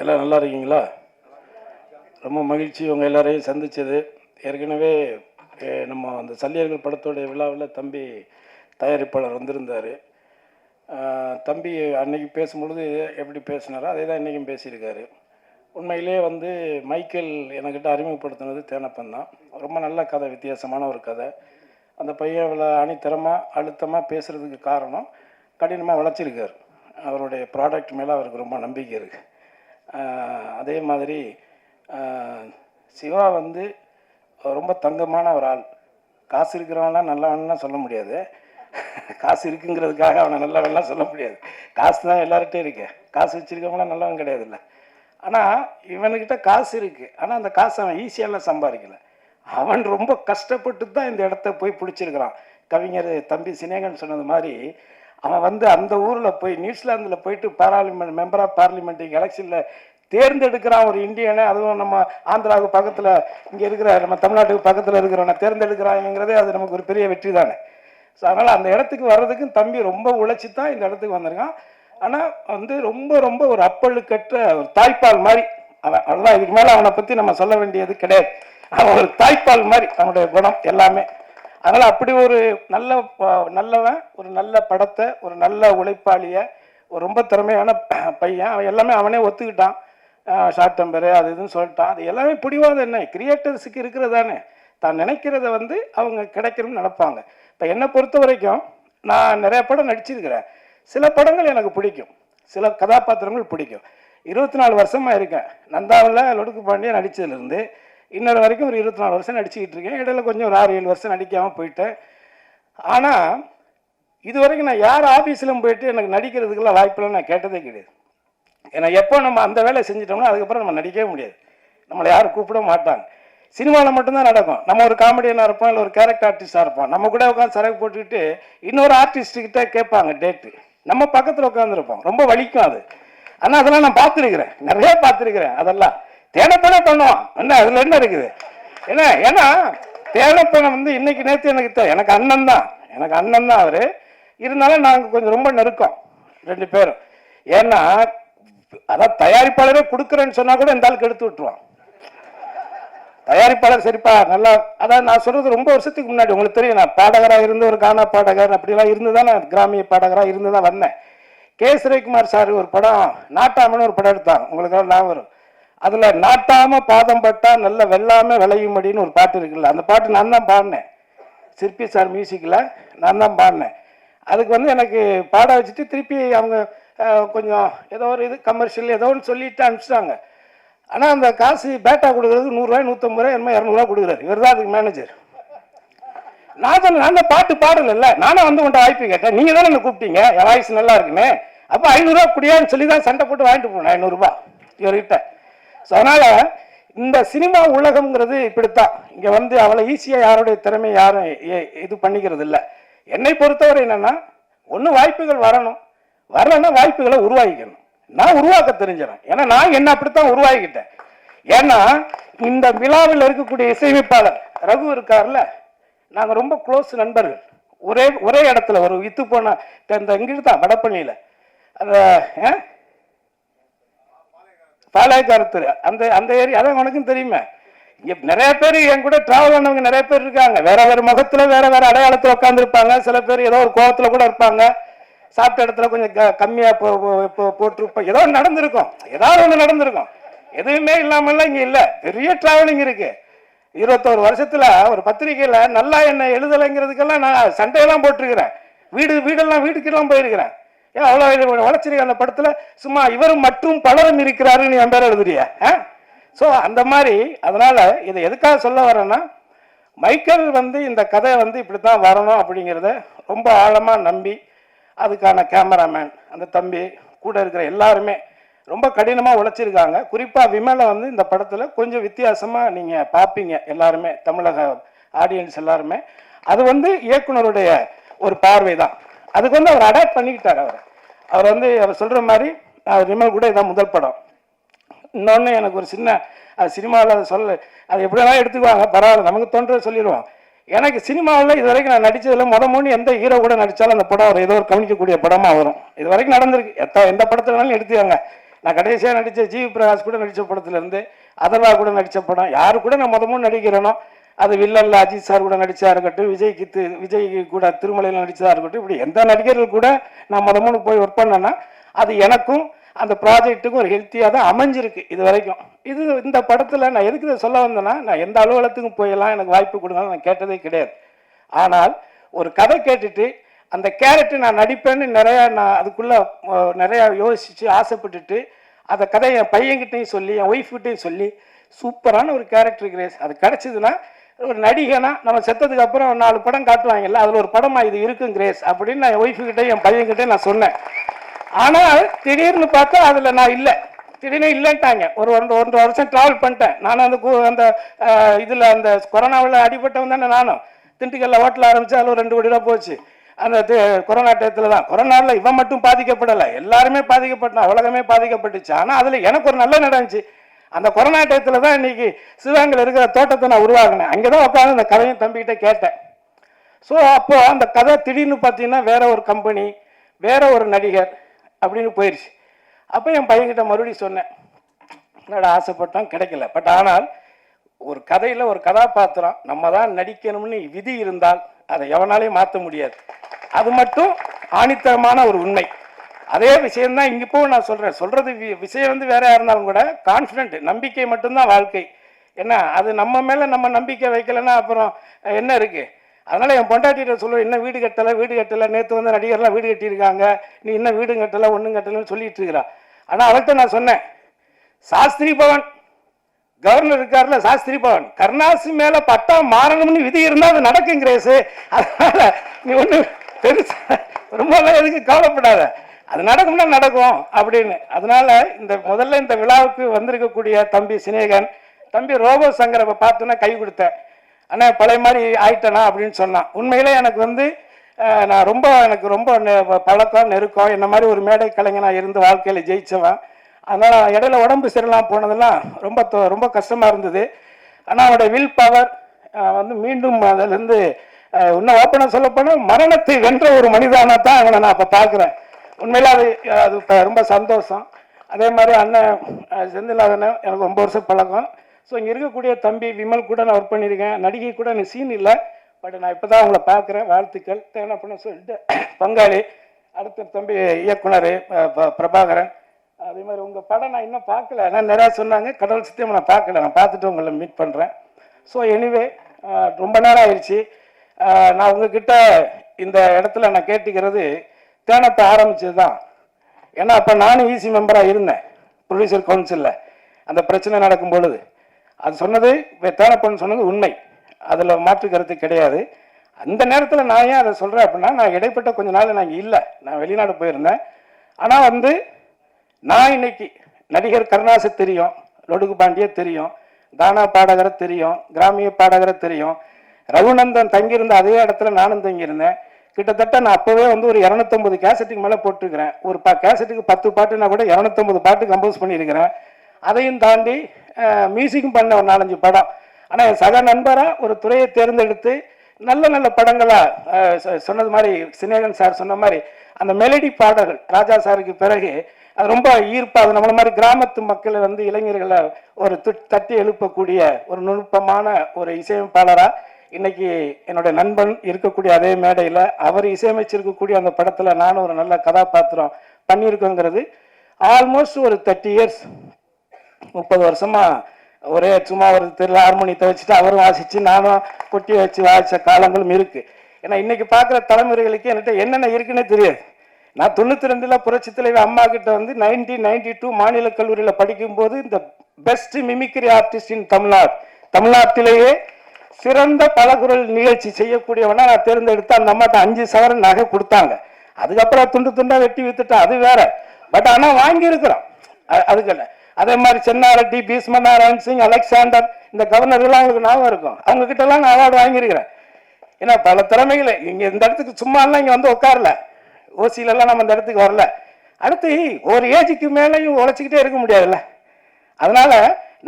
எல்லாம் நல்லா இருக்கீங்களா? ரொம்ப மகிழ்ச்சி உங்கள் எல்லாரையும் சந்தித்தது ஏற்கனவே நம்ம அந்த சல்லியர்கள் படத்தோடைய விழாவில் தம்பி தயாரிப்பாளர் வந்திருந்தார். தம்பி அன்னைக்கு பேசும்பொழுது எப்படி பேசினாரோ அதே தான் இன்றைக்கும் பேசியிருக்காரு. உண்மையிலே வந்து மைக்கேல் என்கிட்ட அறிமுகப்படுத்தினது தேனப்பன் தான். ரொம்ப நல்ல கதை வித்தியாசமான ஒரு கதை. அந்த பையன் இவ்வளோ அணித்தரமாக அழுத்தமாக பேசுகிறதுக்கு காரணம் கடினமாக வளர்ச்சிருக்கார் அவருடைய ப்ராடக்ட் மேலே அவருக்கு ரொம்ப நம்பிக்கை இருக்குது அதே மாதிரி சிவா வந்து ரொம்ப தங்கமான ஒரு ஆள் காசு இருக்கிறவன்லாம் நல்லவன்லாம் சொல்ல முடியாது. காசு இருக்குங்கிறதுக்காக அவனை நல்லவன்லாம் சொல்ல முடியாது. காசு தான் எல்லார்கிட்டையும் இருக்கு. காசு வச்சுருக்கவங்களாம் நல்லவன் கிடையாதுல்ல. ஆனால் இவனுக்கிட்ட காசு இருக்குது ஆனால் அந்த காசு அவன் ஈஸியாலாம் சம்பாதிக்கல. அவன் ரொம்ப கஷ்டப்பட்டு தான் இந்த இடத்த போய் பிடிச்சிருக்கிறான். கவிஞர் தம்பி சினேகன் சொன்னது மாதிரி அவன் வந்து அந்த ஊரில் போய் நியூசிலாந்தில் போயிட்டு பார்லிமெண்ட் மெம்பர் ஆஃப் பார்லிமெண்ட் எலெக்ஷனில் தேர்ந்தெடுக்கிறான் ஒரு இந்தியனை. அதுவும் நம்ம ஆந்திராவுக்கு பக்கத்தில் இங்கே இருக்கிற நம்ம தமிழ்நாட்டுக்கு பக்கத்தில் இருக்கிறவனை தேர்ந்தெடுக்கிறாங்கிறதே அது நமக்கு ஒரு பெரிய வெற்றி தானே. ஸோ அதனால் அந்த இடத்துக்கு வர்றதுக்கும் தம்பி ரொம்ப உழைச்சி தான் இந்த இடத்துக்கு வந்திருக்கான். ஆனால் வந்து ரொம்ப ரொம்ப ஒரு அப்பழுக்கற்ற ஒரு தாய்ப்பால் மாதிரி. அவன் அவ்வளோதான் இதுக்கு மேலே அவனை பற்றி நம்ம சொல்ல வேண்டியது கிடையாது. அவன் ஒரு தாய்ப்பால் மாதிரி அவனுடைய குணம் எல்லாமே. அதனால் அப்படி ஒரு நல்ல ப- நல்லவன் ஒரு நல்ல படத்தை ஒரு நல்ல உழைப்பாளிய ஒரு ரொம்ப திறமையான பையன் அவன் எல்லாமே அவனே ஒத்துக்கிட்டான். ஷார்ட் டெம்பரு அது இதுன்னு சொல்லிட்டான். அது எல்லாமே பிடிவாத என்ன கிரியேட்டர்ஸுக்கு இருக்கிறதானே. தான் நினைக்கிறத வந்து அவங்க கிடைக்கணும்னு நினைப்பாங்க. இப்போ என்னை பொறுத்த வரைக்கும் நான் நிறைய படம் நடிச்சிருக்கிறேன். சில படங்கள் எனக்கு பிடிக்கும். சில கதாபாத்திரங்கள் பிடிக்கும். இருபத்தி நாலு வருஷமாக இருக்கேன். நந்தாவில் லொடுக்கு பாண்டியன் நடித்ததுலேருந்து இன்னொரு வரைக்கும் ஒரு இருபத்தி நாலு வருஷம் நடிச்சுக்கிட்டு இருக்கேன். இடையில கொஞ்சம் ஒரு ஆறு ஏழு வருஷம் நடிக்காமல் போயிட்டேன். ஆனால் இது வரைக்கும் நான் யார் ஆஃபீஸிலும் போயிட்டு எனக்கு நடிக்கிறதுக்கெல்லாம் வாய்ப்பெல்லாம் நான் கேட்டதே கிடையாது. ஏன்னா எப்போ நம்ம அந்த வேலையை செஞ்சிட்டோம்னா அதுக்கப்புறம் நம்ம நடிக்கவே முடியாது. நம்மளை யாரும் கூப்பிட மாட்டாங்க. சினிமாவில் மட்டும்தான் நடக்கும். நம்ம ஒரு காமெடியனாக இருப்போம் இல்லை ஒரு கேரக்டர் ஆர்டிஸ்டாக இருப்போம். நம்ம கூட உட்காந்து சரக்கு போட்டுக்கிட்டு இன்னொரு ஆர்டிஸ்ட்டுக்கிட்ட கேட்பாங்க டேட்டு நம்ம பக்கத்தில் உட்காந்துருப்போம் ரொம்ப வலிக்கும் அது. ஆனால் அதெல்லாம் நான் பார்த்துருக்குறேன். நிறைய பார்த்துருக்குறேன். அதெல்லாம். தேனப்பனே பண்ணுவோம் என்ன அதில் என்ன இருக்குது? என்ன ஏன்னா தேனப்பனை வந்து இன்னைக்கு நேற்று எனக்கு தெ- எனக்கு அண்ணன் தான். எனக்கு அண்ணன் தான் அவர். இருந்தாலும் நாங்கள் கொஞ்சம் ரொம்ப நெருக்கம் ரெண்டு பேரும். ஏன்னா அதான் தயாரிப்பாளரே கொடுக்குறேன்னு சொன்னால் கூட இந்த ஆளுக்கு எடுத்து விட்டுருவான். தயாரிப்பாளர் சரிப்பா நல்லா அதான் நான் சொல்கிறது ரொம்ப வருஷத்துக்கு முன்னாடி. உங்களுக்கு தெரியும் நான் பாடகராக இருந்து ஒரு கானா பாடகர் அப்படிலாம் இருந்து தான் நான் கிராமிய பாடகராக இருந்து தான் வந்தேன். கே. சுரேகுமார் சார் ஒரு படம் நாட்டாமன் ஒரு படம் எடுத்தாங்க. உங்களுக்கு ஞாபகம் வரும். அதுல நாட்டாம பாதம் பட்டா நல்ல வெள்ளாம விளையும்படின்னு ஒரு பாட்டு இருக்குல்ல அந்த பாட்டு நான் தான் பாடினேன். சிற்பி சார் மியூசிக்கில் நான் தான் பாடினேன். அதுக்கு வந்து எனக்கு பாட வச்சுட்டு திருப்பி அவங்க கொஞ்சம் ஏதோ ஒரு இது கமர்ஷியல் ஏதோ ஒன்று சொல்லிட்டு அனுப்பிச்சிட்டாங்க. ஆனால் அந்த காசு பேட்டா கொடுக்குறது நூறுரூவாய் நூற்றம்பது ரூபாய் என்னமோ இரநூறுவா கொடுக்குறாரு. இவர் தான் அதுக்கு மேனேஜர் நான் சொன்ன நான் தான் பாட்டு பாடல நானே வந்து உன்ட்ட வாய்ப்பு கேட்டேன். நீங்கள் தானே என்ன கூப்பிட்டீங்க? என் வாய்ஸ் நல்லா இருக்குன்னு. அப்போ ஐநூறுரூவா குடியான்னு சொல்லி தான் சண்டை போட்டு வாங்கிட்டு போனேன் ஐநூறுரூபா இவர்கிட்ட. ஸோ அதனால் இந்த சினிமா உலகம்ங்கிறது இப்படித்தான். இங்கே வந்து அவ்வளோ ஈஸியாக யாருடைய திறமை யாரும் இது பண்ணிக்கிறது இல்லை என்னை பொறுத்தவரை என்னன்னா ஒன்று வாய்ப்புகள் வரணும். வரலன்னா வாய்ப்புகளை உருவாக்கிக்கணும். நான் உருவாக்க தெரிஞ்சிடும். ஏன்னா நான் என்ன அப்படித்தான் உருவாக்கிட்டேன் ஏன்னா இந்த விழாவில் இருக்கக்கூடிய இசையமைப்பாளர் ரகு இருக்கார்ல நாங்கள் ரொம்ப க்ளோஸ் நண்பர்கள். ஒரே ஒரே இடத்துல ஒரு வித்து போன இந்த இங்கிட்டு தான் வடப்பள்ளியில் அந்த பாளையக்காரத்தூர். அந்த அந்த ஏரியா அதான் உனக்கும் தெரியுமே. இங்கே நிறைய பேர் என் கூட டிராவல் பண்ணவங்க நிறைய பேர் இருக்காங்க. வேற வேற முகத்தில் வேற வேற அடையாளத்தில் உட்காந்துருப்பாங்க சில பேர் ஏதோ ஒரு கோபத்தில் கூட இருப்பாங்க. சாப்பிட்ட இடத்துல கொஞ்சம் க- கம்மியாக போ போட்டிருப்போம். ஏதோ ஒன்று நடந்திருக்கும். ஏதாவது ஒன்று நடந்திருக்கும். எதுவுமே இல்லாமல்லாம் இங்கே இல்லை. பெரிய டிராவலிங் இருக்கு. இருபத்தோரு வருஷத்தில் ஒரு பத்திரிக்கையில் நல்லா என்ன எழுதலைங்கிறதுக்கெல்லாம் நான் சண்டையெல்லாம் போட்டிருக்கிறேன். வீடு வீடெல்லாம் வீட்டுக்கெல்லாம் போயிருக்கிறேன். ஏன் அவ்வளோ உழைச்சிருக்க அந்த படத்தில் சும்மா இவரும் மற்றும் பலரும் இருக்கிறாருன்னு என் பேர் எழுதுறியா? ஸோ அந்த மாதிரி அதனால் இதை எதுக்காக சொல்ல வரேன்னா மைக்கேல் வந்து இந்த கதை வந்து இப்படி தான் வரணும் அப்படிங்கிறத ரொம்ப ஆழமாக நம்பி அதுக்கான கேமராமேன் அந்த தம்பி கூட இருக்கிற எல்லாருமே ரொம்ப கடினமாக உழைச்சிருக்காங்க. குறிப்பாக விமலை வந்து இந்த படத்தில் கொஞ்சம் வித்தியாசமாக நீங்கள் பார்ப்பீங்க எல்லாருமே தமிழக ஆடியன்ஸ் எல்லாருமே. அது வந்து இயக்குனருடைய ஒரு பார்வை தான் அதுக்கு வந்து அவர் அடாப்ட் பண்ணிக்கிட்டார் அவர். அவர் வந்து அவர் சொல்கிற மாதிரி நான் விமல் கூட இதான் முதல் படம். இன்னொன்று எனக்கு ஒரு சின்ன அது சினிமாவில் அதை சொல்ல அது எப்படி வேணாலும் எடுத்துக்குவாங்க பரவாயில்ல நமக்கு தோன்றதை சொல்லிடுவோம். எனக்கு சினிமாவில் இது வரைக்கும் நான் நடித்ததில் முத மூணு எந்த ஹீரோ கூட நடித்தாலும் அந்த படம் வரும் ஏதோ ஒரு கவனிக்கக்கூடிய படமாக வரும். இது வரைக்கும் நடந்திருக்கு. எத்த எந்த படத்துல வேணாலும் எடுத்துக்கோங்க. நான் கடைசியாக நடித்த ஜிவி பிரகாஷ் கூட நடித்த படத்துலேருந்து அதர்வா கூட நடித்த படம் யாரு கூட நான் முத மூணு நடிக்கிறேனோ அது வில்லல்ல அஜித் சார் கூட நடித்ததாக இருக்கட்டும் விஜய்க்கு தி விஜய் கூட திருமலையில் நடித்ததாக இருக்கட்டும் இப்படி எந்த நடிகர்கள் கூட நான் முத மூணு போய் ஒர்க் பண்ணேன்னா அது எனக்கும் அந்த ப்ராஜெக்ட்டுக்கும் ஒரு ஹெல்த்தியாக தான் அமைஞ்சிருக்கு இது வரைக்கும். இது இந்த படத்தில் நான் எதுக்கு இதை சொல்ல வந்தேன்னா நான் எந்த அலுவலகத்துக்கும் போயெல்லாம் எனக்கு வாய்ப்பு கொடுங்க நான் கேட்டதே கிடையாது. ஆனால் ஒரு கதை கேட்டுட்டு அந்த கேரக்டர் நான் நடிப்பேன்னு நிறையா நான் அதுக்குள்ளே நிறையா யோசித்து ஆசைப்பட்டுட்டு அந்த கதையை என் பையன்கிட்டையும் சொல்லி என் ஒய்ஃப்கிட்டையும் சொல்லி சூப்பரான ஒரு கேரக்டர் கிரேஸ் அது கிடச்சிதுன்னா ஒரு நடிகனா நம்ம செத்ததுக்கு அப்புறம் நாலு படம் காட்டுவாங்கல்ல அதில் ஒரு படமா இது இருக்கும் கிரேஸ் அப்படின்னு நான் என் ஒய்ஃபுக்கிட்டே என் பையன்கிட்டே நான் சொன்னேன். ஆனால் திடீர்னு பார்த்தா அதில் நான் இல்லை. திடீர்னு இல்லைன்ட்டாங்க. ஒரு ஒன்று ஒன்றரை வருஷம் ட்ராவல் பண்ணிட்டேன். நானும் அந்த அந்த இதில் அந்த கொரோனாவில் அடிபட்டவன் தானே நானும். திண்டுக்கல்ல ஹோட்டல் ஆரம்பித்து அதில் ஒரு ரெண்டு கோடி ரூபா போச்சு. அந்த கொரோனா டயத்தில் தான். கொரோனாவில் இவன் மட்டும் பாதிக்கப்படலை. எல்லாருமே பாதிக்கப்பட்டான் உலகமே பாதிக்கப்பட்டுச்சு. ஆனால் அதில் எனக்கு ஒரு நல்ல நடந்துச்சு. அந்த கொரோனா டயத்தில் தான் இன்னைக்கு சிவகங்கையில் இருக்கிற தோட்டத்தை நான் உருவாக்கினேன். அங்கே தான் உட்காந்து அந்த கதையும் தம்பிக்கிட்ட கேட்டேன். ஸோ அப்போது அந்த கதை திடீர்னு பார்த்தீங்கன்னா வேற ஒரு கம்பெனி வேற ஒரு நடிகர் அப்படின்னு போயிடுச்சு அப்போ என் பையன்கிட்ட மறுபடியும் சொன்னேன் என்னடா ஆசைப்பட்டோம் கிடைக்கல. பட் ஆனால் ஒரு கதையில் ஒரு கதாபாத்திரம் நம்ம தான் நடிக்கணும்னு விதி இருந்தால் அதை எவனாலையும் மாற்ற முடியாது. அது மட்டும் ஆணித்தரமான ஒரு உண்மை. அதே விஷயம்தான் இங்கே இப்போ நான் சொல்கிறேன் சொல்கிறது வி- விஷயம் வந்து வேற இருந்தாலும் கூட கான்ஃபிடென்ட் நம்பிக்கை மட்டும்தான் வாழ்க்கை. என்ன? அது நம்ம மேலே நம்ம நம்பிக்கை வைக்கலைன்னா அப்புறம் என்ன இருக்குது அதனால் என் பொண்டாட்டிகிட்ட சொல்லுவேன் இன்னும் வீடு கட்டலை வீடு கட்டலை நேற்று வந்து நடிகர்லாம் வீடு கட்டியிருக்காங்க. நீ இன்னும் வீடு கட்டலை ஒன்றும் கட்டலைன்னு சொல்லிட்டு இருக்கிறான் ஆனால் அவர்கிட்ட நான் சொன்னேன் சாஸ்திரி பவன் கவர்னர் இருக்கார்ல சாஸ்திரி பவன். கருணாசி மேலே பட்டா மாறணும்னு விதி இருந்தால் அது நடக்கும் கிரேஸு அதனால் நீ ஒன்று பெருசா ரொம்ப எதுக்கு கவலைப்படாத. அது நடக்கும்னா நடக்கும் அப்படின்னு. அதனால இந்த முதல்ல இந்த விழாவுக்கு வந்திருக்கக்கூடிய தம்பி சினேகன் தம்பி ரோபோ சங்கரை பார்த்தோன்னா கை கொடுத்தேன் அண்ணா பழைய மாதிரி ஆயிட்டனா? அப்படின்னு சொன்னான். உண்மையிலே எனக்கு வந்து நான் ரொம்ப எனக்கு ரொம்ப நெ- பழக்கம் நெருக்கம் என்ன மாதிரி ஒரு மேடை கலைஞனாக இருந்து வாழ்க்கையில் ஜெயிச்சவன். அதனால் இடையில உடம்பு சரியில்லாம போனதெல்லாம் ரொம்ப ரொம்ப கஷ்டமாக இருந்தது. ஆனால் அவனோட வில் பவர் வந்து மீண்டும் அதிலிருந்து இன்னும் ஓப்பனாக சொல்லப்போனால் மரணத்தை வென்ற ஒரு மனிதனாக தான் அவனை நான் இப்போ பார்க்குறேன். உண்மையில் அது அது ரொம்ப சந்தோஷம். அதே மாதிரி அண்ணன் அஹ், அண்ணன் எனக்கு ரொம்ப வருஷம் பழக்கம். ஸோ இங்கே இருக்கக்கூடிய தம்பி விமல் கூட நான் ஒர்க் பண்ணியிருக்கேன். நடிகை கூட எனக்கு சீன் இல்லை. பட் நான் இப்போ தான் அவங்கள பார்க்குறேன். வாழ்த்துக்கள். தேவை பண்ண சொல்லிட்டு பங்காளி அடுத்த தம்பி இயக்குனர் பிரபாகரன். அதே மாதிரி உங்கள் படம் நான் இன்னும் பார்க்கல. ஆனால் நிறையா சொன்னாங்க. கடவுள் சித்தியம் நான் பார்க்கல. நான் பார்த்துட்டு உங்களை மீட் பண்ணுறேன் ஸோ எனிவே ரொம்ப நேரம் ஆயிடுச்சு. நான் உங்ககிட்ட இந்த இடத்துல நான் கேட்டுக்கிறது தேனத்தை ஆரம்பிச்சது தான் ஏன்னா அப்போ நானும் ஈசி மெம்பராக இருந்தேன் ப்ரொடியூசர் கவுன்சிலில் அந்த பிரச்சனை நடக்கும் பொழுது. அது சொன்னது வே- தேனப்பன் சொன்னது உண்மை. அதில் மாற்று கருத்து கிடையாது. அந்த நேரத்தில் நான் ஏன் அதை சொல்கிறேன் அப்படின்னா நான் இடைப்பட்ட கொஞ்ச நாள் நான் இல்லை. நான் வெளிநாடு போயிருந்தேன். ஆனால் வந்து நான் இன்னைக்கு நடிகர் கருணாசு தெரியும் லொடுகு பாண்டிய தெரியும் தானா பாடகரை தெரியும் கிராமிய பாடகரை தெரியும். ரகுநந்தன் தங்கியிருந்த அதே இடத்துல நானும் தங்கியிருந்தேன். கிட்டத்தட்ட நான் அப்போவே வந்து ஒரு இரநூத்தம்பது கேசட்டுக்கு மேலே போட்டிருக்கிறேன். ஒரு ப கேசட்டுக்கு பத்து பாட்டுனா கூட இரநூத்தம்பது பாட்டு கம்போஸ் பண்ணியிருக்கிறேன். அதையும் தாண்டி மியூசிக்கும் பண்ண ஒரு நாலஞ்சு படம். ஆனால் என் சக நண்பராக ஒரு துறையை தேர்ந்தெடுத்து நல்ல நல்ல படங்களாக சொன்னது மாதிரி சினேகன் சார் சொன்ன மாதிரி அந்த மெலடி பாடல்கள் ராஜா சாருக்கு பிறகு அது ரொம்ப ஈர்ப்பாக அது நம்மள மாதிரி கிராமத்து மக்களை வந்து இளைஞர்களை ஒரு தட்டி எழுப்பக்கூடிய ஒரு நுட்பமான ஒரு இசையமைப்பாளராக இன்னைக்கு என்னுடைய நண்பன் இருக்கக்கூடிய அதே மேடையில் அவர் இசையமைச்சிருக்கக்கூடிய அந்த படத்தில் நானும் ஒரு நல்ல கதாபாத்திரம் பண்ணியிருக்கோங்கிறது ஆல்மோஸ்ட் ஒரு தேர்ட்டி இயர்ஸ் முப்பது வருஷமாக ஒரே சும்மா ஒரு திருவிழா ஹார்மோனியத்தை வச்சுட்டு அவரும் வாசித்து நானும் கொட்டி வச்சு வாசித்த காலங்களும் இருக்குது ஏன்னா இன்னைக்கு பார்க்குற தலைமுறைகளுக்கு என்கிட்ட என்னென்ன இருக்குன்னே தெரியாது. நான் தொண்ணூற்றி ரெண்டில் புரட்சி தலைவி அம்மா கிட்ட வந்து நைன்டீன் நைன்டி டூ மாநில கல்லூரியில் படிக்கும்போது இந்த best mimicry artist in Tamil Nadu. தமிழ்நாட்டிலேயே சிறந்த பலகுரல் நிகழ்ச்சி செய்யக்கூடியவனா நான் தேர்ந்தெடுத்து அந்த அம்மாட்ட அஞ்சு சவரன் நகை கொடுத்தாங்க. அதுக்கப்புறம் துண்டு துண்டா வெட்டி வித்துட்டேன். அது வேற. பட் ஆனால் வாங்கியிருக்கிறோம். அதுக்கு அதே மாதிரி சென்னாரெட்டி பீஸ்மநாராயண் சிங் அலெக்சாண்டர் இந்த கவர்னர்லாம் அவங்களுக்கு ஞாபகம் இருக்கும். அவங்க கிட்ட எல்லாம் நான் அவார்டு வாங்கியிருக்கிறேன். ஏன்னா பல திறமைகள். இங்க இந்த இடத்துக்கு சும்மா எல்லாம் இங்க வந்து உட்காரல. ஓசியில எல்லாம் நம்ம இந்த இடத்துக்கு வரல. அடுத்து ஒரு ஏஜுக்கு மேலேயும் உழைச்சிக்கிட்டே இருக்க முடியாதுல்ல. அதனால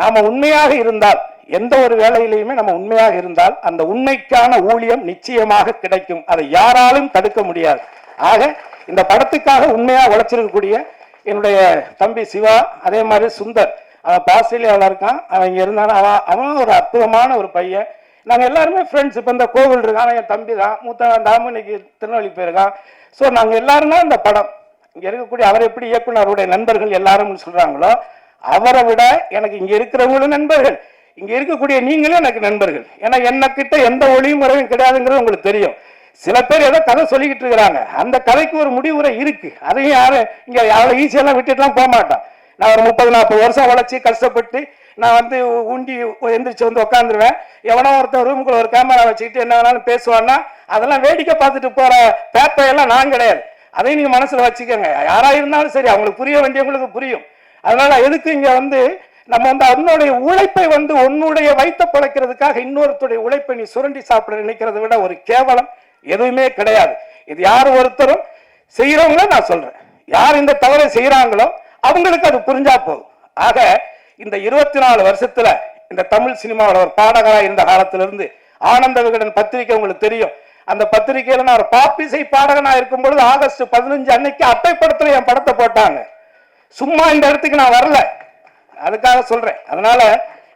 நாம உண்மையாக இருந்தால் எந்த ஒரு வேலையிலையுமே நம்ம உண்மையாக இருந்தால் அந்த உண்மைக்கான ஊழியம் நிச்சயமாக கிடைக்கும். அதை யாராலும் தடுக்க முடியாது. ஆக இந்த படத்துக்காக உண்மையாக உழைச்சிருக்கக்கூடிய என்னுடைய தம்பி சிவா அதே மாதிரி சுந்தர் அவன் இப்ப ஆஸ்திரேலியாவில் இருக்கான். அவன் இங்கே இருந்தான்? அவன் அவன் ஒரு அற்புதமான ஒரு பையன். நாங்கள் எல்லாருமே ஃப்ரெண்ட்ஸ் இப்போ இந்த கோவில் இருக்கான் என் தம்பி தான். மூத்தவன் தாமு இன்னைக்கு திருநெல்வேலி போயிருக்கான். ஸோ நாங்கள் எல்லாருமே இந்த படம். இங்கே இருக்கக்கூடிய அவர் எப்படி இயக்குனருடைய நண்பர்கள் எல்லாரும் சொல்கிறாங்களோ அவரை விட எனக்கு இங்கே இருக்கிறவங்களும் நண்பர்கள். இங்கே இருக்கக்கூடிய நீங்களும் எனக்கு நண்பர்கள். ஏன்னா என்னக்கிட்ட எந்த ஒளியும் முறையும் கிடையாதுங்கிறது உங்களுக்கு தெரியும். சில பேர் ஏதோ கதை சொல்லிக்கிட்டு இருக்கிறாங்க. அந்த கதைக்கு ஒரு முடிவுரை இருக்கு. அதையும் யாரும் இங்க யாரும் ஈஸியெல்லாம் விட்டுட்டுலாம் போக மாட்டான் நான் ஒரு முப்பது நாற்பது வருஷம் உழைச்சி கஷ்டப்பட்டு நான் வந்து உண்டி எந்திரிச்சு வந்து உட்காந்துருவேன் எவனோ ஒருத்தன் ரூமுக்குள்ள ஒரு கேமரா வச்சுக்கிட்டு என்ன வேணாலும் பேசுவான்னா அதெல்லாம் வேடிக்கை பார்த்துட்டு போற பேப்பையெல்லாம் நான் கிடையாது. அதையும் நீங்க மனசுல வச்சுக்கோங்க. யாரா இருந்தாலும் சரி அவங்களுக்கு புரிய வேண்டியவங்களுக்கு புரியும். அதனால எதுக்கு இங்க வந்து நம்ம வந்து அவனுடைய உழைப்பை வந்து உன்னுடைய வைத்த பிழைக்கிறதுக்காக இன்னொருத்தருடைய உழைப்பை நீ சுரண்டி சாப்பிட நினைக்கிறத விட ஒரு கேவலம் எதுவுமே கிடையாது. இது யார் ஒருத்தரும் செய்யறவங்கள நான் சொல்றேன். யார் இந்த தவறை செய்யறாங்களோ அவங்களுக்கு அது புரிஞ்சா போதும். ஆக இந்த இருபத்தி நாலு வருஷத்துல இந்த தமிழ் சினிமாவில் ஒரு பாடகரா இருந்த காலத்திலிருந்து ஆனந்த விகடன் பத்திரிக்கை உங்களுக்கு தெரியும். அந்த பத்திரிகையில நான் ஒரு பாப்பிசை பாடகனா இருக்கும் பொழுது ஆகஸ்ட் பதினஞ்சு அன்னைக்கு அட்டைப்படத்துல என் படத்தை போட்டாங்க. சும்மா இந்த இடத்துக்கு நான் வரல. அதுக்காக சொல்றேன். அதனால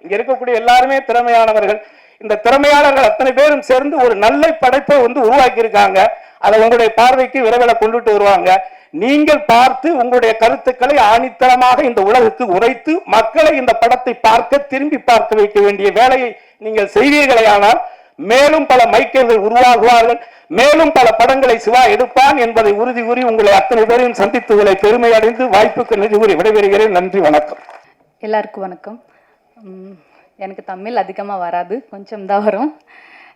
இங்க இருக்கக்கூடிய எல்லாருமே திறமையானவர்கள். இந்த திறமையாளர்கள் அத்தனை பேரும் சேர்ந்து ஒரு நல்ல படைப்பை வந்து உருவாக்கி இருக்காங்க அதை உங்களுடைய பார்வைக்கு விரைவில் கொண்டுட்டு வருவாங்க. நீங்கள் பார்த்து உங்களுடைய கருத்துக்களை ஆணித்தரமாக இந்த உலகுக்கு உரைத்து மக்களை இந்த படத்தை பார்க்க திரும்பி பார்க்க வைக்க வேண்டிய வேலையை நீங்கள் செய்வீர்களேயானால் மேலும் பல மைக்கேல்கள் உருவாகுவார்கள். மேலும் பல படங்களை சிவா எடுப்பான் என்பதை உறுதி கூறி உங்களை அத்தனை பேரையும் சந்தித்துகளை பெருமை அடைந்து வாய்ப்புக்கு நிதி கூறி விடைபெறுகிறேன். நன்றி வணக்கம். எல்லாருக்கும் வணக்கம். எனக்கு தமிழ் அதிகமாக வராது கொஞ்சம் தான் வரும்.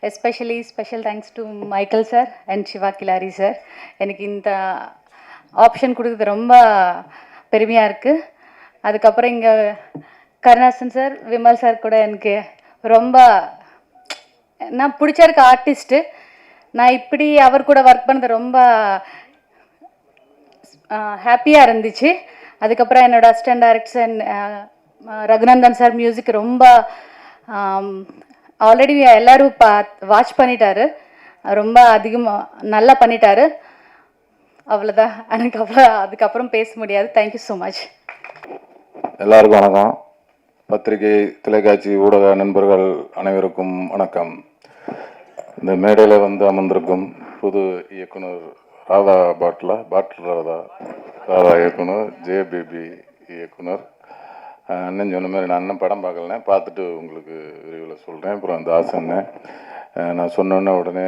Especially special thanks to Michael sir and Siva Kilari sir எனக்கு இந்த ஆப்ஷன் கொடுத்தது ரொம்ப பெருமையாக இருக்குது அதுக்கப்புறம் இங்கே கருணாசன் சார் விமல் சார் கூட எனக்கு ரொம்ப நான் பிடிச்சிருக்க ஆர்டிஸ்ட்டு நான் இப்படி அவர் கூட ஒர்க் பண்ணது ரொம்ப ஹாப்பியாக இருந்துச்சு. அதுக்கப்புறம் என்னோடய assistant and Raghunandan sir music ரொம்ப ஆல்ரெடி எல்லோரும் பா வாட்ச் பண்ணிட்டாரு. ரொம்ப அதிகமாக நல்லா பண்ணிட்டாரு. அவ்வளோதான் எனக்கு அவ்வளோ அதுக்கப்புறம் பேச முடியாது. தேங்க்யூ ஸோ மச் எல்லாருக்கும் வணக்கம். பத்திரிகை தொலைக்காட்சி ஊடக நண்பர்கள் அனைவருக்கும் வணக்கம். இந்த மேடையில் வந்து அமர்ந்திருக்கும் புது இயக்குனர் ராதா பாட்லா பாட்ல் ராதா ராதா இயக்குனர் ஜே பேபி இயக்குனர் அண்ணன் சொன்ன மாதிரி நான் அண்ணன் படம் பார்க்கலனே பார்த்துட்டு உங்களுக்கு விரிவில் சொல்கிறேன் அப்புறம் தாசன்னு நான் சொன்னோன்னே உடனே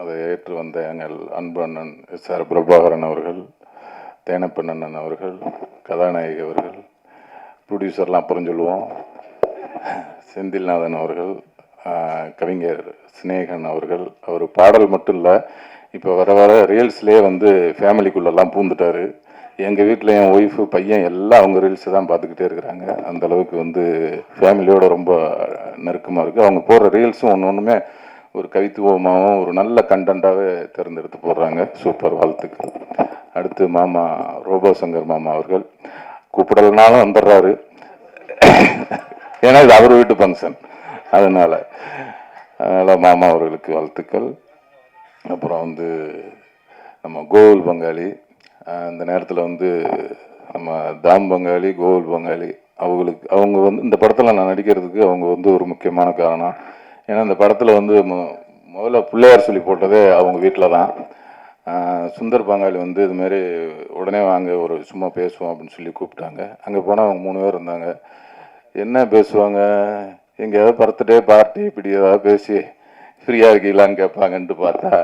அதை ஏற்று வந்த எங்கள் அன்பு அண்ணன் எஸ் ஆர் பிரபாகரன் அவர்கள் தேனப்பன் அண்ணன் அவர்கள் கதாநாயகி அவர்கள் ப்ரொடியூசர்லாம் அப்புறம் சொல்லுவோம். செந்தில்நாதன் அவர்கள் கவிஞர் சிநேகன் அவர்கள். அவர் பாடல் மட்டும் இல்லை இப்போ வர வர ரீல்ஸ்லேயே வந்து ஃபேமிலிக்குள்ளெல்லாம் பூந்துட்டாரு. எங்கள் வீட்டில் என் ஒய்ஃபு பையன் எல்லாம் அவங்க ரீல்ஸு தான் பார்த்துக்கிட்டே இருக்கிறாங்க. அந்த அளவுக்கு வந்து ஃபேமிலியோட ரொம்ப நெருக்கமாக இருக்குது அவங்க போடுற ரீல்ஸும் ஒன்று ஒன்றுமே ஒரு கவித்துவமாகவும் ஒரு நல்ல கண்டென்ட்டாகவே தேர்ந்தெடுத்து போடுறாங்க. சூப்பர் வாழ்த்துக்கள். அடுத்து மாமா ரோபோ சங்கர் மாமா அவர்கள். கூப்பிடலனாலும் வந்துடுறாரு. ஏன்னா இது அவர் வீட்டு ஃபங்க்ஷன் அதனால் அதனால் மாமா அவர்களுக்கு வாழ்த்துக்கள். அப்புறம் வந்து நம்ம கோகுல் பங்காளி அந்த நேரத்தில் வந்து நம்ம தாம் பங்காளி கோகுல் பங்காளி அவங்களுக்கு அவங்க வந்து இந்த படத்தில் நான் நடிக்கிறதுக்கு அவங்க வந்து ஒரு முக்கியமான காரணம். ஏன்னா இந்த படத்தில் வந்து முதல்ல பிள்ளையார் சொல்லி போட்டதே அவங்க வீட்டில் தான். சுந்தர் பங்காளி வந்து இது மாதிரி உடனே வாங்க ஒரு சும்மா பேசுவோம் அப்படின்னு சொல்லி கூப்பிட்டாங்க. அங்கே போனால் அவங்க மூணு பேர் இருந்தாங்க. என்ன பேசுவாங்க? எங்கேயாவது பர்த்டே பார்ட்டி இப்படி ஏதாவது பேசி ஃப்ரீயாக இருக்கீங்களான்னு கேட்பாங்கன்ட்டு பார்த்தா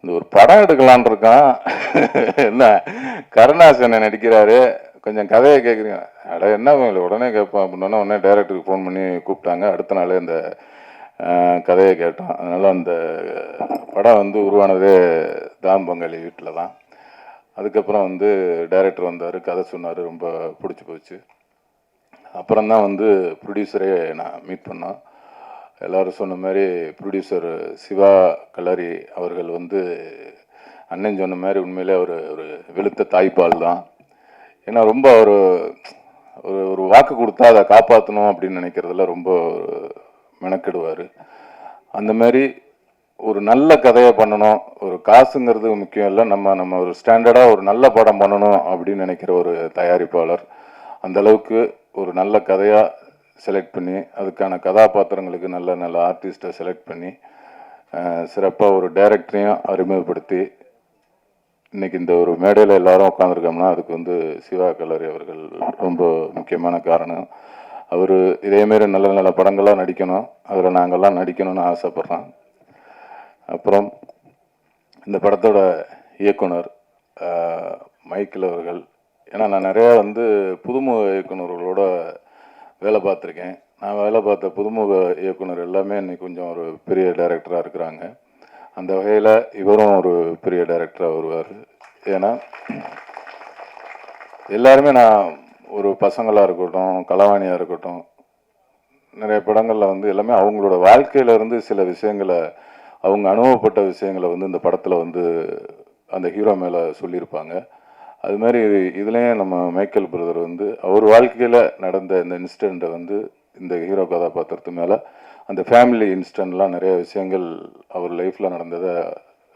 இந்த ஒரு படம் எடுக்கலான் இருக்கான் என்ன? கருணாசனை நடிக்கிறாரு? கொஞ்சம் கதையை கேட்குறீங்க அட என்ன உங்களை உடனே கேட்போம் அப்படின்னா உடனே டைரக்டருக்கு ஃபோன் பண்ணி கூப்பிட்டாங்க. அடுத்த நாளே இந்த கதையை கேட்டோம். அதனால் அந்த படம் வந்து உருவானதே தாம் பங்காளி வீட்டில் தான். அதுக்கப்புறம் வந்து டைரக்டர் வந்தார். கதை சொன்னார். ரொம்ப பிடிச்சி போச்சு. அப்புறம் தான் வந்து ப்ரொடியூசரே நான் மீட் பண்ணோம். எல்லோரும் சொன்ன மாதிரி ப்ரொடியூசர் சிவா கலரி அவர்கள் வந்து அண்ணன் சொன்ன மாதிரி உண்மையிலே அவர் ஒரு வெளுத்த தாய்ப்பால் தான். ஏன்னா ரொம்ப ஒரு ஒரு ஒரு வாக்கு கொடுத்தா அதை காப்பாற்றணும் அப்படின்னு நினைக்கிறதுல ரொம்ப மெனக்கெடுவார். அந்த மாதிரி ஒரு நல்ல கதையை பண்ணணும். ஒரு காசுங்கிறது முக்கியம் இல்லை. நம்ம நம்ம ஒரு ஸ்டாண்டர்டாக ஒரு நல்ல படம் பண்ணணும் அப்படின்னு நினைக்கிற ஒரு தயாரிப்பாளர். அந்த அளவுக்கு ஒரு நல்ல கதையாக செலக்ட் பண்ணி அதுக்கான கதாபாத்திரங்களுக்கு நல்ல நல்ல ஆர்டிஸ்ட்டை செலக்ட் பண்ணி சிறப்பாக ஒரு டைரக்டரையும் அறிமுகப்படுத்தி இன்னைக்கு இந்த ஒரு மேடையில் எல்லாரும் உட்காந்துருக்கோம்னா அதுக்கு வந்து சிவா கல்லூரி அவர்கள் ரொம்ப முக்கியமான காரணம். அவர் இதேமாரி நல்ல நல்ல படங்களாக நடிக்கணும். அதில் நாங்கள்லாம் நடிக்கணும்னு ஆசைப்பட்றோம். அப்புறம் இந்த படத்தோட இயக்குனர் ஆஹ், அவர்கள். ஏன்னா நான் நிறையா வந்து புதுமுக இயக்குனர்களோட வேலை பார்த்துருக்கேன். நான் வேலை பார்த்த புதுமுக இயக்குனர் எல்லாமே இன்னைக்கு கொஞ்சம் ஒரு பெரிய டைரக்டராக இருக்கிறாங்க. அந்த வகையில் இவரும் ஒரு பெரிய டைரக்டராக வருவார். ஏன்னா எல்லாருமே நான் ஒரு பசங்களாக இருக்கட்டும் கலவாணியாக இருக்கட்டும் நிறைய படங்களில் வந்து எல்லாமே அவங்களோட வாழ்க்கையில இருந்து சில விஷயங்களை அவங்க அனுபவப்பட்ட விஷயங்களை வந்து இந்த படத்தில் வந்து அந்த ஹீரோ மேலே சொல்லியிருப்பாங்க. அது மாதிரி இதுலேயும் நம்ம மைக்கேல் பிரதர் வந்து அவர் வாழ்க்கையில் நடந்த இந்த இன்சிடெண்ட்டை வந்து இந்த ஹீரோ கதாபாத்திரத்து மேலே அந்த ஃபேமிலி இன்சிடெண்ட்லாம் நிறைய விஷயங்கள் அவர் லைஃப்பில் நடந்ததை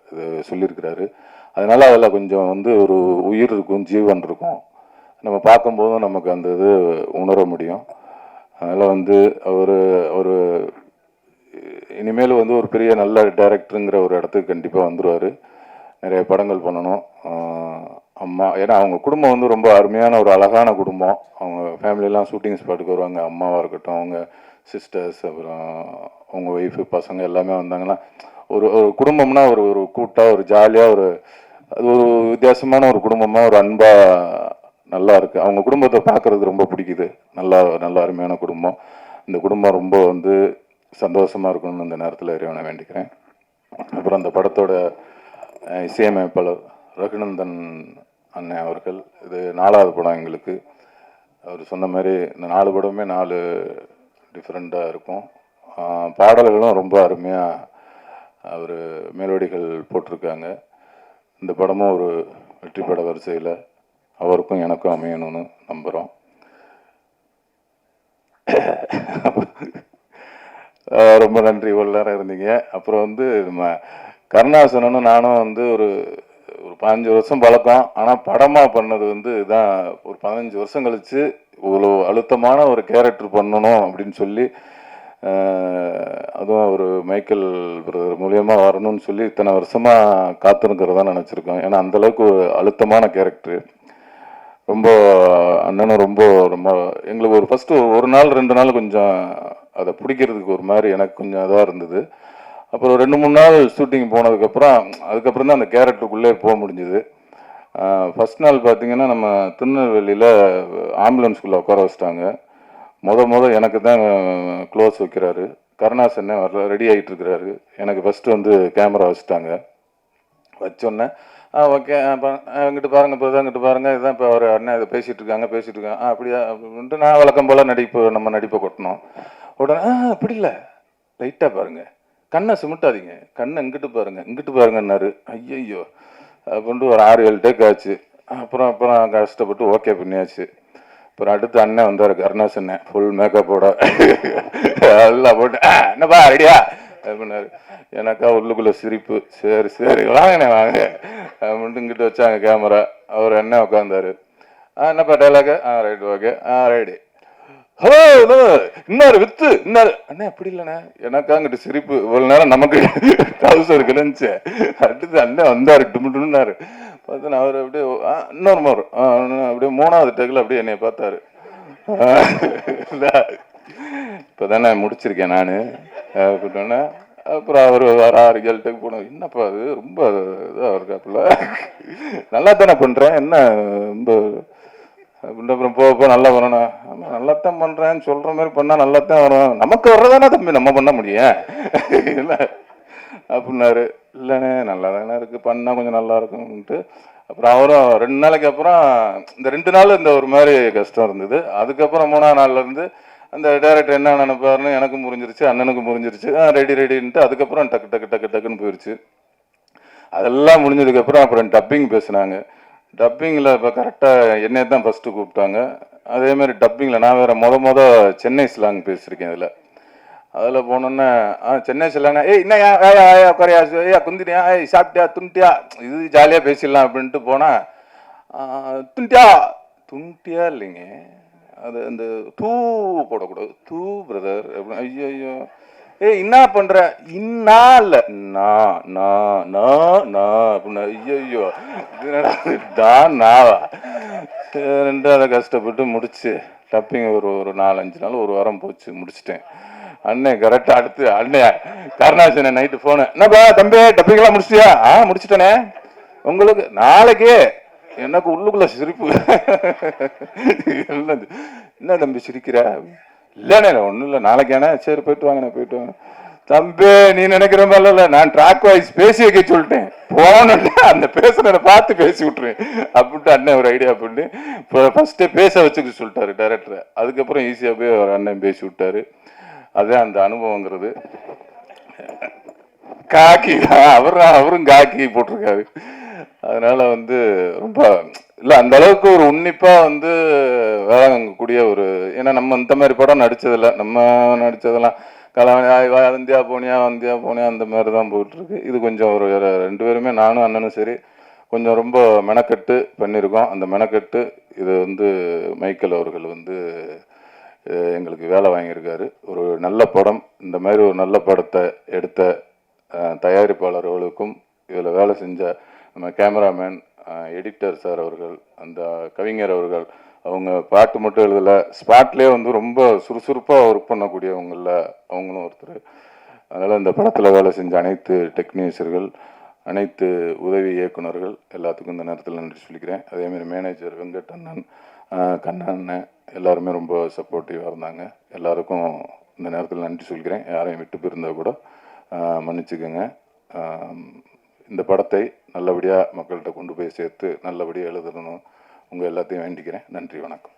இது சொல்லியிருக்கிறாரு. அதனால் அதில் கொஞ்சம் வந்து ஒரு உயிர் இருக்கும் ஜீவன் இருக்கும். நம்ம பார்க்கும்போதும் நமக்கு அந்த இது உணர முடியும். அதனால் வந்து அவர் ஒரு இனிமேல் வந்து ஒரு பெரிய நல்ல டேரக்டருங்கிற ஒரு இடத்துக்கு கண்டிப்பாக வந்துடுவார் நிறைய படங்கள் பண்ணணும். அம்மா ஏன்னா அவங்க குடும்பம் வந்து ரொம்ப அருமையான ஒரு அழகான குடும்பம். அவங்க ஃபேமிலியெலாம் ஷூட்டிங் ஸ்பாட்டுக்கு வருவாங்க. அம்மாவாக இருக்கட்டும் அவங்க சிஸ்டர்ஸ் அப்புறம் அவங்க ஒய்ஃபு பசங்க எல்லாமே வந்தாங்கன்னா ஒரு ஒரு குடும்பம்னா ஒரு ஒரு கூட்டாக ஒரு ஜாலியாக ஒரு அது ஒரு வித்தியாசமான ஒரு குடும்பமாக ஒரு அன்பாக நல்லா இருக்குது அவங்க குடும்பத்தை பார்க்குறது ரொம்ப பிடிக்குது. நல்லா நல்ல அருமையான குடும்பம். இந்த குடும்பம் ரொம்ப வந்து சந்தோஷமாக இருக்கணும்னு இந்த நேரத்தில் இறைவனை வேண்டிக்கிறேன். அப்புறம் அந்த படத்தோட இசையமைப்பாளர் ரகுநந்தன் அண்ணன் அவர்கள் இது நாலாவது படம் எங்களுக்கு. அவர் சொன்ன மாதிரி இந்த நாலு படமே நாலு டிஃப்ரெண்ட்டாக இருக்கும். பாடல்களும் ரொம்ப அருமையாக அவர் மெலோடிகள் போட்டிருக்காங்க. இந்த படமும் ஒரு வெற்றி பட வரிசையில் அவருக்கும் எனக்கும் அமையணும்னு நம்புகிறோம் ரொம்ப நன்றி. இவ்வளோ நேரம் இருந்தீங்க. அப்புறம் வந்து நம்ம கருணாசனனும் நானும் வந்து ஒரு ஒரு பதினஞ்சு வருஷம் பழக்கம். ஆனால் படமாக பண்ணது வந்து இதான். ஒரு பதினஞ்சு வருஷம் கழித்து இவ்வளோ அழுத்தமான ஒரு கேரக்டர் பண்ணணும் அப்படின்னு சொல்லி அதுவும் ஒரு மைக்கேல் பிரதர் மூலியமாக வரணும்னு சொல்லி இத்தனை வருஷமா காத்திருக்கிறதா நினச்சிருக்கோம். ஏன்னா அந்தளவுக்கு ஒரு அழுத்தமான கேரக்டர் ரொம்ப அண்ணனும் ரொம்ப ரொம்ப எங்களுக்கு ஒரு ஃபஸ்ட்டு ஒரு நாள் ரெண்டு நாள் கொஞ்சம் அதை பிடிக்கிறதுக்கு ஒரு மாதிரி எனக்கு கொஞ்சம் இதாக இருந்தது. அப்புறம் ரெண்டு மூணு நாள் ஷூட்டிங் போனதுக்கப்புறம் அதுக்கப்புறம் தான் அந்த கேரக்டருக்குள்ளே போக முடிஞ்சுது. ஃபஸ்ட் நாள் பார்த்தீங்கன்னா நம்ம திருநெல்வேலியில் ஆம்புலன்ஸ்குள்ளே உட்கார வச்சிட்டாங்க. முத முத எனக்கு தான் க்ளோஸ் வைக்கிறாரு. கருணாசன் வரல ரெடி ஆகிட்டு இருக்கிறாரு. எனக்கு ஃபஸ்ட்டு வந்து கேமரா வச்சுட்டாங்க. வச்சோன்னே ஆ ஓகே இங்கிட்டு பாருங்க இப்போ தான் இங்கிட்டு இதுதான் இப்போ அவர் அண்ணன் இதை பேசிகிட்டு இருக்காங்க பேசிகிட்டு இருக்காங்க. ஆ அப்படியா அப்படின்ட்டு நான் வழக்கம் போல் நடிப்பு நம்ம நடிப்பை கொட்டணும் உடனே ஆ அப்படி இல்லை. லைட்டாக பாருங்கள் கண்ணை சுமட்டாதீங்க. கண்ணை இங்கிட்டு பாருங்க. இங்கிட்டு பாருங்கன்னாரு. ஐயையோ. அப்படின்ட்டு ஒரு ஆறு ஏழு டேக் ஆச்சு. அப்புறம் அப்புறம் கஷ்டப்பட்டு ஓகே பண்ணியாச்சு. அப்புறம் அடுத்து அண்ணன் வந்தார் கருணாஸ் அண்ணன். ஃபுல் மேக்கப்போட எல்லாம் போட்டு என்னப்பா ரெடியா அப்படின்னாரு. எனக்கா உள்ளுக்குள்ள சிரிப்பு. சரி சரி வாங்கண்ணே வாங்க. அப்படின்ட்டு இங்கிட்டு வச்சாங்க கேமரா அவர் அண்ணன் உட்காந்தாரு ஆ என்னப்பா டைலாக ஆ ரைட் ஓகே ஆ ரைடு இன்னொரு வித்து இன்னொரு. அண்ணே அப்படி இல்லைண்ணே. எனக்கா அங்கிட்டு சிரிப்பு இவ்வளவு நேரம் நமக்கு டவுசர் கிடந்துச்சு அடுத்து அண்ணன் வந்தாரு டுமுட்டுனாரு பார்த்து நான் அவர் அப்படியே ஆ, இன்னொரு மோர் அப்படியே மூணாவது டேக்கில் அப்படியே என்னை பார்த்தாரு. இப்போதானே முடிச்சிருக்கேன் நான். அப்படின்னோடனே அப்புறம் அவர் வர ஆறு ஏழு போனோம் என்னப்பா அது ரொம்ப இதாக இருக்காப்புல நல்லா தானே பண்ணுறேன் என்ன ரொம்ப அப்படின்னு அப்புறம் போக போக நல்லா வரணும். ஆமாம் நல்லாத்தான் பண்ணுறேன்னு சொல்கிற மாதிரி பண்ணால் நல்லா தான் வரும். நமக்கு வர்றதானே தம்பி? நம்ம பண்ண முடியும் இல்லை அப்படின்னாரு. இல்லைண்ணே நல்லா தானே இருக்குது பண்ணால் கொஞ்சம் நல்லா இருக்கும்ன்ட்டு. அப்புறம் அவரும் ரெண்டு நாளைக்கு அப்புறம் இந்த ரெண்டு நாள் இந்த ஒரு மாதிரி கஷ்டம் இருந்தது. அதுக்கப்புறம் மூணாவது நாள்ல இருந்து அந்த டேரக்டர் என்ன நினைப்பாருன்னு எனக்கும் புரிஞ்சிருச்சு அண்ணனுக்கும் புரிஞ்சிருச்சு. ரெடி ரெடின்ட்டு அதுக்கப்புறம் டக்கு டக்கு டக்கு டக்குன்னு போயிடுச்சு அதெல்லாம் முடிஞ்சதுக்கப்புறம் அப்புறம் டப்பிங் பேசுனாங்க. டப்பிங்கில் இப்போ கரெக்டாக என்னை தான் ஃபஸ்ட்டு கூப்பிட்டாங்க. அதே மாதிரி டப்பிங்கில் நான் வேறு மொத மொத சென்னை ஸ்லாங் பேசியிருக்கேன் இதில். அதில் போனோன்னே ஆ சென்னை செல்லானே ஏய் என்ன ஏயா ஏயா குறையா ஏயா குந்தினியா? ஏய் சாப்பிட்டியா? துண்டியா? இது ஜாலியாக பேசிடலாம் அப்படின்ட்டு போனால் துண்டியா? துண்டியா இல்லைங்க. அது அந்த தூ போடக்கூடாது. தூ பிரதர் அப்படின்னு ஐயோ ஐயோ ஏய் என்ன பண்ற? இன்னா இல்ல. நான் நான் நான் நான் அப்படின்னா ஐயோ தான் நாவா? ரெண்டு அதை கஷ்டப்பட்டு முடிச்சு டப்பிங் ஒரு ஒரு நாலஞ்சு நாள் ஒரு வாரம் போச்சு முடிச்சிட்டேன். அண்ணன் கரெக்டாக அடுத்து அண்ணன் கருணாசன நைட்டு ஃபோனு என்னப்பா தம்பி டப்பிங்கெல்லாம் முடிச்சிட்டியா? ஆ முடிச்சிட்டேனே. உங்களுக்கு நாளைக்கே. எனக்கு உள்ளுக்குள்ள சிரிப்பு. என்னது? என்ன தம்பி சிரிக்கிற? இல்லைண்ணே ஒன்றும் இல்லை நாளைக்கானே சரி போயிட்டு வாங்கண்ணே போயிட்டு வாங்க. தம்பி நீ நினைக்கிற மாதிரி இல்லை. நான் ட்ராக் வாய்ஸ் பேசி வைக்க சொல்லிட்டேன். போனோடனே அந்த பேசுனதை பார்த்து பேசி விட்டுருவேன் அப்படின்ட்டு அண்ணன் ஒரு ஐடியா பண்ணி இப்போ ஃபஸ்ட்டே பேச வச்சுக்க சொல்லிட்டாரு டேரக்டரை அதுக்கப்புறம் ஈஸியாக போய் ஒரு அண்ணன் பேசி விட்டாரு. அதுதான் அந்த அனுபவங்கிறது. காக்கி அவரும் அவரும் காக்கி போட்டிருக்காரு. அதனால வந்து ரொம்ப இல்லை அந்த அளவுக்கு ஒரு உன்னிப்பா வந்து வேலை வாங்கக்கூடிய ஒரு ஏன்னா நம்ம இந்த மாதிரி படம் நடித்ததில்ல நம்ம நடிச்சதெல்லாம் கலவன் வந்தியா போனியா வந்தியா போனியா அந்த மாதிரி தான் போயிட்டு இருக்கு இது கொஞ்சம் ஒரு ரெண்டு பேருமே நானும் அண்ணனும் சரி கொஞ்சம் ரொம்ப மெனக்கட்டு பண்ணியிருக்கோம். அந்த மெனக்கட்டு இது வந்து மைக்கேல் அவர்கள் வந்து எங்களுக்கு வேலை வாங்கியிருக்காரு. ஒரு நல்ல படம். இந்த மாதிரி ஒரு நல்ல படத்தை எடுத்த தயாரிப்பாளர்களுக்கும் இதில் வேலை செஞ்ச நம்ம கேமராமேன் எடிட்டர் சார் அவர்கள் அந்த கவிஞர் அவர்கள் அவங்க பாட்டு மட்டும் எழுதலை ஸ்பாட்லேயே வந்து ரொம்ப சுறுசுறுப்பாக ஒர்க் பண்ணக்கூடியவங்கள அவங்களும் ஒருத்தர். அதனால் இந்த படத்தில் வேலை செஞ்ச அனைத்து டெக்னீஷியர்கள் அனைத்து உதவி இயக்குனர்கள் எல்லாத்துக்கும் இந்த நேரத்தில் நன்றி சொல்லிக்கிறேன். அதேமாரி மேனேஜர் வெங்கட் அண்ணன் கண்ணண்ணன் எல்லாருமே ரொம்ப சப்போர்ட்டிவாக இருந்தாங்க. எல்லாருக்கும் இந்த நேரத்தில் நன்றி சொல்லிக்கிறேன். யாரையும் விட்டு போயிருந்தால் கூட மன்னிச்சுக்கோங்க. இந்த படத்தை நல்லபடியாக மக்கள்கிட்ட கொண்டு போய் சேர்த்து நல்லபடியாக எழுதணும். உங்கள் எல்லாத்தையும் வேண்டிக்கிறேன். நன்றி வணக்கம்.